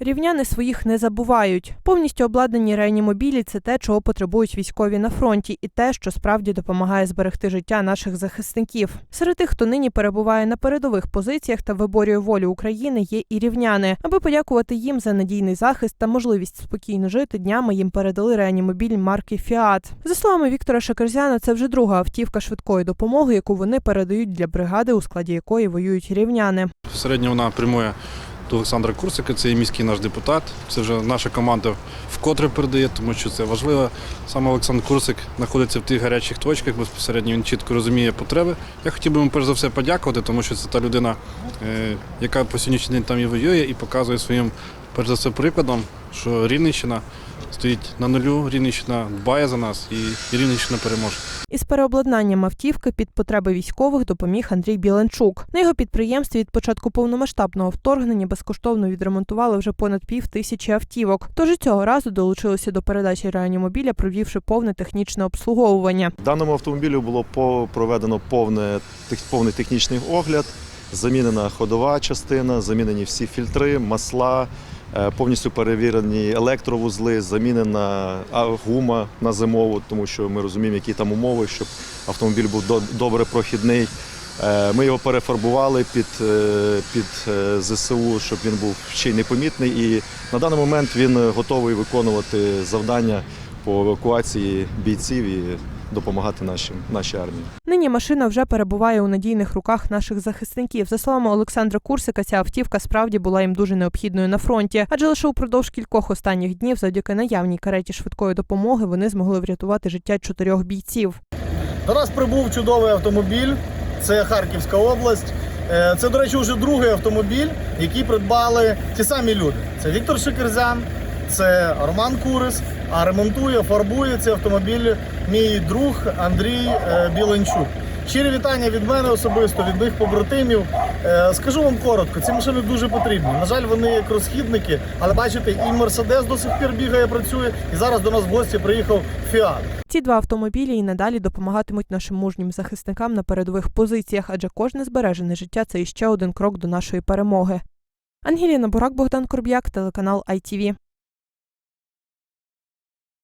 Рівняни своїх не забувають. Повністю обладнані реанімобілі це те, чого потребують військові на фронті, і те, що справді допомагає зберегти життя наших захисників. Серед тих, хто нині перебуває на передових позиціях та виборює волю України, є і рівняни. Аби подякувати їм за надійний захист та можливість спокійно жити, днями їм передали реанімобіль марки Фіат. За словами Віктора Шакерзяна, це вже друга автівка швидкої допомоги, яку вони передають для бригади, у складі якої воюють рівняни. Середньо вона прямує до Олександра Курсика, це і міський наш депутат. Це вже наша команда вкотре передає, тому що це важливо. Саме Олександр Курсик знаходиться в тих гарячих точках, безпосередньо він чітко розуміє потреби. Я хотів би йому перш за все подякувати, тому що це та людина, е, яка по сьогоднішній день там і воює, і показує своїм, перш за все, прикладом, що Рівненщина стоїть на нулю, Рівненщина дбає за нас і Рівненщина переможе. Із переобладнанням автівки під потреби військових допоміг Андрій Біленчук. На його підприємстві від початку повномасштабного вторгнення безкоштовно відремонтували вже понад пів тисячі автівок. Тож і цього разу долучилися до передачі реанімобіля, провівши повне технічне обслуговування. Даному автомобілю було проведено повне, повний технічний огляд, замінена ходова частина, замінені всі фільтри, масла, повністю перевірені електровузли, замінена гума на зимову, тому що ми розуміємо, які там умови, щоб автомобіль був до- добре прохідний. Е, Ми його перефарбували під, е, під е, ЗСУ, щоб він був ще й непомітний. І на даний момент він готовий виконувати завдання по евакуації бійців і допомагати нашим, нашій армії. Нині машина вже перебуває у надійних руках наших захисників. За словами Олександра Курсика, ця автівка справді була їм дуже необхідною на фронті, адже лише упродовж кількох останніх днів, завдяки наявній кареті швидкої допомоги, вони змогли врятувати життя чотирьох бійців. До нас прибув чудовий автомобіль. Це Харківська область. Е, Це, до речі, вже другий автомобіль, який придбали ті самі люди. Це Віктор Шикерзян, це Роман Курис. А ремонтує, фарбує цей автомобіль мій друг Андрій е, Біленчук. Щирі вітання від мене особисто, від моїх побратимів. Е, Скажу вам коротко, ці машини дуже потрібні. На жаль, вони як розхідники, але бачите, і Мерседес до сих пір бігає, працює. І зараз до нас в гості приїхав Фіат. Ці два автомобілі і надалі допомагатимуть нашим мужнім захисникам на передових позиціях, адже кожне збережене життя це іще один крок до нашої перемоги. Ангеліна Бурак, Богдан Корб'як, телеканал ITV.